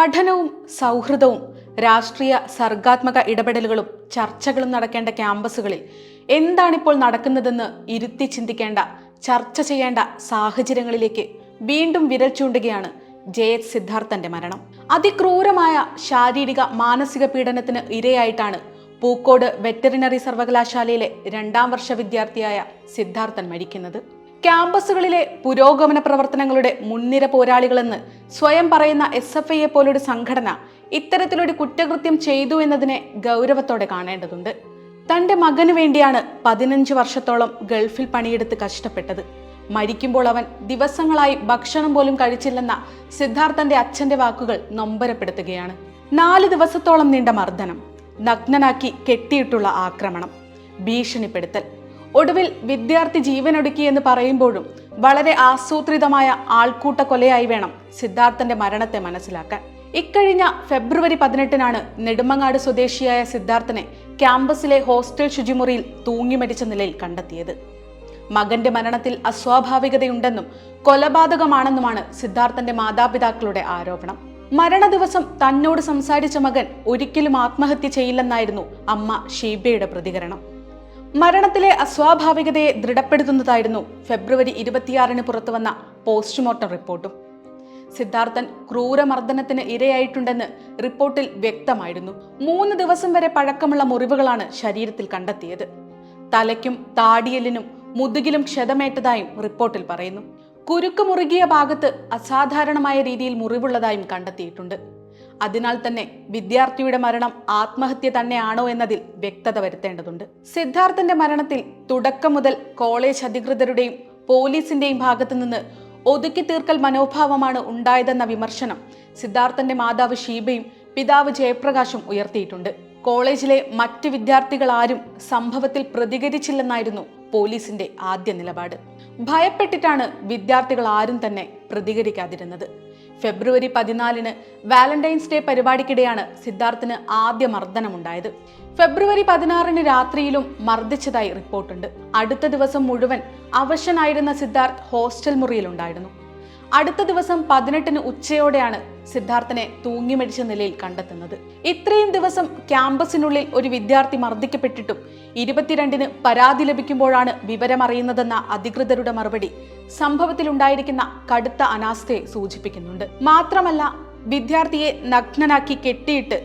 പഠനവും സൗഹൃദവും രാഷ്ട്രീയ സർഗാത്മക ഇടപെടലുകളും ചർച്ചകളും നടക്കേണ്ട ക്യാമ്പസുകളിൽ എന്താണിപ്പോൾ നടക്കുന്നതെന്ന് ഇരുത്തി ചിന്തിക്കേണ്ട ചർച്ച ചെയ്യേണ്ട സാഹചര്യങ്ങളിലേക്ക് വീണ്ടും വിരൽ ചൂണ്ടുകയാണ് ജയത് സിദ്ധാർത്ഥന്റെ മരണം. അതിക്രൂരമായ ശാരീരിക മാനസിക പീഡനത്തിന് ഇരയായിട്ടാണ് പൂക്കോട് വെറ്ററിനറി സർവകലാശാലയിലെ രണ്ടാം വർഷ വിദ്യാർത്ഥിയായ സിദ്ധാർത്ഥൻ മരിക്കുന്നത്. ക്യാമ്പസുകളിലെ പുരോഗമന പ്രവർത്തനങ്ങളുടെ മുൻനിര പോരാളികളെന്ന് സ്വയം പറയുന്ന എസ് എഫ് ഐയെ പോലൊരു സംഘടന ഇത്തരത്തിലൊരു കുറ്റകൃത്യം ചെയ്തു എന്നതിനെ ഗൗരവത്തോടെ കാണേണ്ടതുണ്ട്. തന്റെ മകന് വേണ്ടിയാണ് പതിനഞ്ച് വർഷത്തോളം ഗൾഫിൽ പണിയെടുത്ത് കഷ്ടപ്പെട്ടത്. മരിക്കുമ്പോൾ അവൻ ദിവസങ്ങളായി ഭക്ഷണം പോലും കഴിച്ചില്ലെന്ന സിദ്ധാർത്ഥന്റെ അച്ഛന്റെ വാക്കുകൾ നൊമ്പരപ്പെടുത്തുകയാണ്. നാല് ദിവസത്തോളം നീണ്ട മർദ്ദനം നഗ്നനാക്കി കെട്ടിയിട്ടുള്ള ആക്രമണം ഭീഷണിപ്പെടുത്തൽ ഒടുവിൽ വിദ്യാർത്ഥി ജീവനൊടുക്കി എന്ന് പറയുമ്പോഴും വളരെ ആസൂത്രിതമായ ആൾക്കൂട്ട കൊലയായി വേണം സിദ്ധാർത്ഥന്റെ മരണത്തെ മനസ്സിലാക്കാൻ. ഇക്കഴിഞ്ഞ ഫെബ്രുവരി പതിനെട്ടിനാണ് നെടുമങ്ങാട് സ്വദേശിയായ സിദ്ധാർത്ഥനെ ക്യാമ്പസിലെ ഹോസ്റ്റൽ ശുചിമുറിയിൽ തൂങ്ങി മരിച്ച നിലയിൽ കണ്ടെത്തിയത്. മകന്റെ മരണത്തിൽ അസ്വാഭാവികതയുണ്ടെന്നും കൊലപാതകമാണെന്നുമാണ് സിദ്ധാർത്ഥന്റെ മാതാപിതാക്കളുടെ ആരോപണം. മരണ ദിവസം തന്നോട് സംസാരിച്ച മകൻ ഒരിക്കലും ആത്മഹത്യ ചെയ്യില്ലെന്നായിരുന്നു അമ്മ ഷീബയുടെ പ്രതികരണം. മരണത്തിലെ അസ്വാഭാവികതയെ ദൃഢപ്പെടുത്തുന്നതായിരുന്നു ഫെബ്രുവരി ഇരുപത്തിയാറിന് പുറത്തുവന്ന പോസ്റ്റ്മോർട്ടം റിപ്പോർട്ടും. സിദ്ധാർത്ഥൻ ക്രൂരമർദ്ദനത്തിന് ഇരയായിട്ടുണ്ടെന്ന് റിപ്പോർട്ടിൽ വ്യക്തമായിരുന്നു. മൂന്ന് ദിവസം വരെ പഴക്കമുള്ള മുറിവുകളാണ് ശരീരത്തിൽ കണ്ടെത്തിയത്. തലയ്ക്കും താടിയലിനും മുതുകിലും ക്ഷതമേറ്റതായും റിപ്പോർട്ടിൽ പറയുന്നു. കുരുക്ക് മുറുകിയ ഭാഗത്ത് അസാധാരണമായ രീതിയിൽ മുറിവുള്ളതായും കണ്ടെത്തിയിട്ടുണ്ട്. അതിനാൽ തന്നെ വിദ്യാർത്ഥിയുടെ മരണം ആത്മഹത്യ തന്നെയാണോ എന്നതിൽ വ്യക്തത വരുത്തേണ്ടതുണ്ട്. സിദ്ധാർത്ഥന്റെ മരണത്തിൽ തുടക്കം മുതൽ കോളേജ് അധികൃതരുടെയും പോലീസിന്റെയും ഭാഗത്തു നിന്ന് ഒതുക്കി തീർക്കൽ മനോഭാവമാണ് ഉണ്ടായതെന്ന വിമർശനം സിദ്ധാർത്ഥന്റെ മാതാവ് ഷീബയും പിതാവ് ജയപ്രകാശും ഉയർത്തിയിട്ടുണ്ട്. കോളേജിലെ മറ്റ് വിദ്യാർത്ഥികൾ ആരും സംഭവത്തിൽ പ്രതികരിച്ചില്ലെന്നായിരുന്നു പോലീസിന്റെ ആദ്യ നിലപാട്. ഭയപ്പെട്ടിട്ടാണ് വിദ്യാർത്ഥികൾ ആരും തന്നെ പ്രതികരിക്കാതിരുന്നത്. ഫെബ്രുവരി പതിനാലിന് വാലന്റൈൻസ് ഡേ പരിപാടിക്കിടെയാണ് സിദ്ധാർത്ഥിന് ആദ്യ മർദ്ദനമുണ്ടായത്. ഫെബ്രുവരി പതിനാറിന് രാത്രിയിലും മർദ്ദിച്ചതായി റിപ്പോർട്ടുണ്ട്. അടുത്ത ദിവസം മുഴുവൻ അവശനായിരുന്ന സിദ്ധാർത്ഥ് ഹോസ്റ്റൽ മുറിയിലുണ്ടായിരുന്നു. അടുത്ത ദിവസം പതിനെട്ടിന് ഉച്ചയോടെയാണ് സിദ്ധാർത്ഥനെ തൂങ്ങി മരിച്ച നിലയിൽ കണ്ടെത്തുന്നത്. ഇത്രയും ദിവസം ക്യാമ്പസിനുള്ളിൽ ഒരു വിദ്യാർത്ഥി മർദ്ദിക്കപ്പെട്ടിട്ടും ഇരുപത്തിരണ്ടിന് പരാതി ലഭിക്കുമ്പോഴാണ് വിവരമറിയുന്നതെന്ന അധികൃതരുടെ മറുപടി സംഭവത്തിലുണ്ടായിരിക്കുന്ന കടുത്ത അനാസ്ഥയെ സൂചിപ്പിക്കുന്നുണ്ട്. മാത്രമല്ല വിദ്യാർത്ഥിയെ നഗ്നനാക്കി കെട്ടിയിട്ട്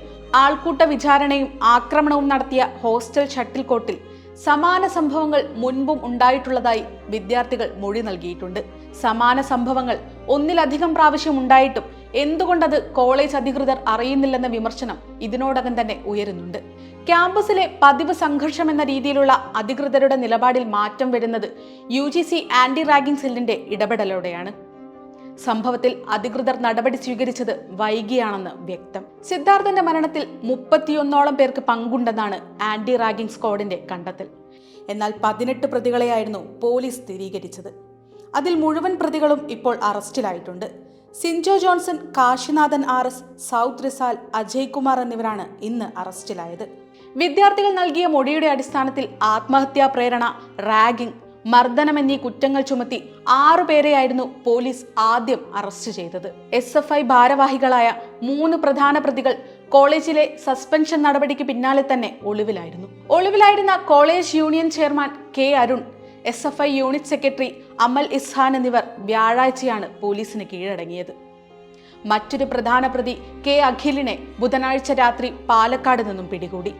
ആൾക്കൂട്ട വിചാരണയും ആക്രമണവും നടത്തിയ ഹോസ്റ്റൽ ഷട്ടിൽ കോട്ടിൽ സമാന സംഭവങ്ങൾ മുൻപും ഉണ്ടായിട്ടുള്ളതായി വിദ്യാർത്ഥികൾ മൊഴി നൽകിയിട്ടുണ്ട്. സമാന സംഭവങ്ങൾ ഒന്നിലധികം പ്രാവശ്യം ഉണ്ടായിട്ടും എന്തുകൊണ്ടത് കോളേജ് അധികൃതർ അറിയുന്നില്ലെന്ന വിമർശനം ഇതിനോടകം തന്നെ ഉയരുന്നുണ്ട്. ക്യാമ്പസിലെ പതിവ് സംഘർഷം എന്ന രീതിയിലുള്ള അധികൃതരുടെ നിലപാടിൽ മാറ്റം വരുന്നത് U G C anti ragging സെല്ലിന്റെ ഇടപെടലോടെയാണ്. സംഭവത്തിൽ അധികൃതർ നടപടി സ്വീകരിച്ചത് വൈകിയാണെന്ന് വ്യക്തം. സിദ്ധാർത്ഥന്റെ മരണത്തിൽ മുപ്പത്തിയൊന്നോളം പേർക്ക് പങ്കുണ്ടെന്നാണ് ആന്റി റാഗിംഗ് സ്ക്വാഡിന്റെ കണ്ടെത്തൽ. എന്നാൽ പതിനെട്ട് പ്രതികളെയായിരുന്നു പോലീസ് സ്ഥിരീകരിച്ചത്. അതിൽ മുഴുവൻ പ്രതികളും ഇപ്പോൾ അറസ്റ്റിലായിട്ടുണ്ട്. Sinjo Johnson Kasinathan R S south Rizal Ajay Kumar എന്നിവരാണ് ഇന്ന് അറസ്റ്റിലായത്. വിദ്യാർത്ഥികൾ നൽകിയ മൊഴിയുടെ അടിസ്ഥാനത്തിൽ ആത്മഹത്യാ പ്രേരണ റാഗിംഗ് മർദ്ദനം എന്നീ കുറ്റങ്ങൾ ചുമത്തി ആറുപേരെയായിരുന്നു പോലീസ് ആദ്യം അറസ്റ്റ് ചെയ്തത്. എസ് എഫ് ഐ ഭാരവാഹികളായ മൂന്ന് പ്രധാന പ്രതികൾ കോളേജിലെ സസ്പെൻഷൻ നടപടിക്ക് പിന്നാലെ തന്നെ ഒളിവിലായിരുന്നു. ഒളിവിലായിരുന്ന college union chairman K Arun S F I unit secretary Amal Ihsan എന്നിവർ വ്യാഴാഴ്ചയാണ് പോലീസിന് കീഴടങ്ങിയത്. മറ്റൊരു പ്രധാന പ്രതി കെ അഖിലിനെ ബുധനാഴ്ച രാത്രി പാലക്കാട് നിന്നും പിടികൂടി.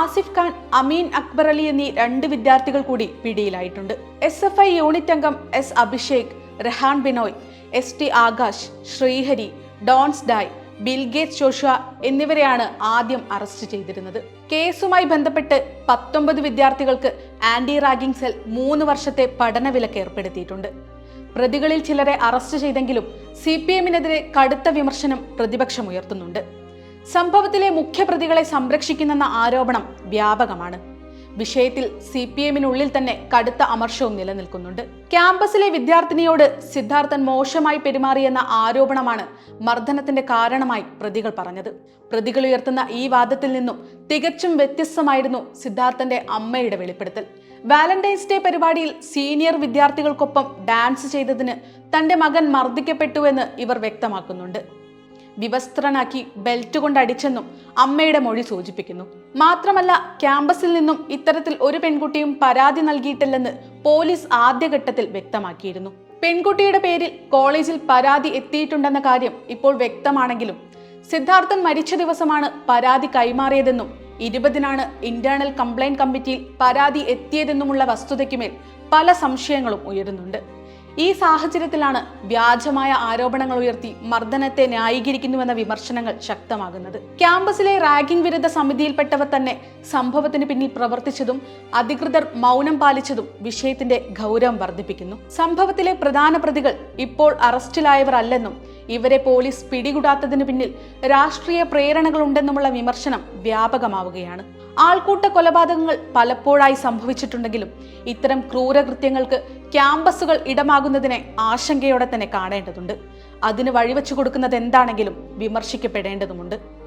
ആസിഫ് ഖാൻ അമീൻ അക്ബർ അലി എന്നീ രണ്ട് വിദ്യാർത്ഥികൾ കൂടി പിടിയിലായിട്ടുണ്ട്. എസ് എഫ് ഐ യൂണിറ്റ് അംഗം S Abhishek Rehan Binoy S T Akash Sreehari Dons Dai Bilgate Josha എന്നിവരെയാണ് ആദ്യം അറസ്റ്റ് ചെയ്തിരുന്നത്. കേസുമായി ബന്ധപ്പെട്ട് പത്തൊമ്പത് വിദ്യാർത്ഥികൾക്ക് ആന്റി റാഗിംഗ് സെൽ മൂന്ന് വർഷത്തെ പഠന വിലക്ക് ഏർപ്പെടുത്തിയിട്ടുണ്ട്. പ്രതികളിൽ ചിലരെ അറസ്റ്റ് ചെയ്തെങ്കിലും സി പി എമ്മിനെതിരെ കടുത്ത വിമർശനം പ്രതിപക്ഷം ഉയർത്തുന്നുണ്ട്. സംഭവത്തിലെ മുഖ്യപ്രതികളെ സംരക്ഷിക്കുന്നെന്ന ആരോപണം വ്യാപകമാണ്. വിഷയത്തിൽ സി പി എമ്മിനുള്ളിൽ തന്നെ കടുത്ത അമർഷവും നിലനിൽക്കുന്നുണ്ട്. ക്യാമ്പസിലെ വിദ്യാർത്ഥിനിയോട് സിദ്ധാർത്ഥൻ മോശമായി പെരുമാറിയെന്ന ആരോപണമാണ് മർദ്ദനത്തിന്റെ കാരണമായി പ്രതികൾ പറഞ്ഞത്. പ്രതികൾ ഉയർത്തുന്ന ഈ വാദത്തിൽ നിന്നും തികച്ചും വ്യത്യസ്തമായിരുന്നു സിദ്ധാർത്ഥന്റെ അമ്മയുടെ വെളിപ്പെടുത്തൽ. വാലന്റൈൻസ് ഡേ പരിപാടിയിൽ സീനിയർ വിദ്യാർത്ഥികൾക്കൊപ്പം ഡാൻസ് ചെയ്തതിന് തന്റെ മകൻ മർദ്ദിക്കപ്പെട്ടുവെന്ന് ഇവർ വ്യക്തമാക്കുന്നുണ്ട്. വിവസ്ത്രനാക്കി ബെൽറ്റ് കൊണ്ട് അടിച്ചെന്നും അമ്മയുടെ മൊഴി സൂചിപ്പിക്കുന്നു. മാത്രമല്ല ക്യാമ്പസിൽ നിന്നും ഇത്തരത്തിൽ ഒരു പെൺകുട്ടിയും പരാതി നൽകിയിട്ടില്ലെന്ന് പോലീസ് ആദ്യഘട്ടത്തിൽ വ്യക്തമാക്കിയിരുന്നു. പെൺകുട്ടിയുടെ പേരിൽ കോളേജിൽ പരാതി എത്തിയിട്ടുണ്ടെന്ന കാര്യം ഇപ്പോൾ വ്യക്തമാണെങ്കിലും സിദ്ധാർത്ഥൻ മരിച്ച ദിവസമാണ് പരാതി കൈമാറിയതെന്നും ഇരുപതിനാണ് ഇന്റേണൽ കംപ്ലൈന്റ് കമ്മിറ്റിയിൽ പരാതി എത്തിയതെന്നുമുള്ള വസ്തുതയ്ക്കുമേൽ പല സംശയങ്ങളും ഉയരുന്നുണ്ട്. ഈ സാഹചര്യത്തിലാണ് വ്യാജമായ ആരോപണങ്ങൾ ഉയർത്തി മർദ്ദനത്തെ ന്യായീകരിക്കുന്നുവെന്ന വിമർശനങ്ങൾ ശക്തമാകുന്നത്. ക്യാമ്പസിലെ റാഗിംഗ് വിരുദ്ധ സമിതിയിൽപ്പെട്ടവർ തന്നെ സംഭവത്തിന് പിന്നിൽ പ്രവർത്തിച്ചതും അധികൃതർ മൗനം പാലിച്ചതും വിഷയത്തിന്റെ ഗൗരവം വർദ്ധിപ്പിക്കുന്നു. സംഭവത്തിലെ പ്രധാന പ്രതികൾ ഇപ്പോൾ അറസ്റ്റിലായവർ അല്ലെന്നും ഇവരെ പോലീസ് പിടികൂടാത്തതിന് പിന്നിൽ രാഷ്ട്രീയ പ്രേരണകളുണ്ടെന്നുമുള്ള വിമർശനം വ്യാപകമാവുകയാണ്. ആൾക്കൂട്ട കൊലപാതകങ്ങൾ പലപ്പോഴായി സംഭവിച്ചിട്ടുണ്ടെങ്കിലും ഇത്തരം ക്രൂരകൃത്യങ്ങൾക്ക് ക്യാമ്പസുകൾ ഇടമാകുന്നതിനെ ആശങ്കയോടെ തന്നെ കാണേണ്ടതുണ്ട്. അതിന് വഴിവെച്ചു കൊടുക്കുന്നത് എന്താണെങ്കിലും വിമർശിക്കപ്പെടേണ്ടതുമുണ്ട്.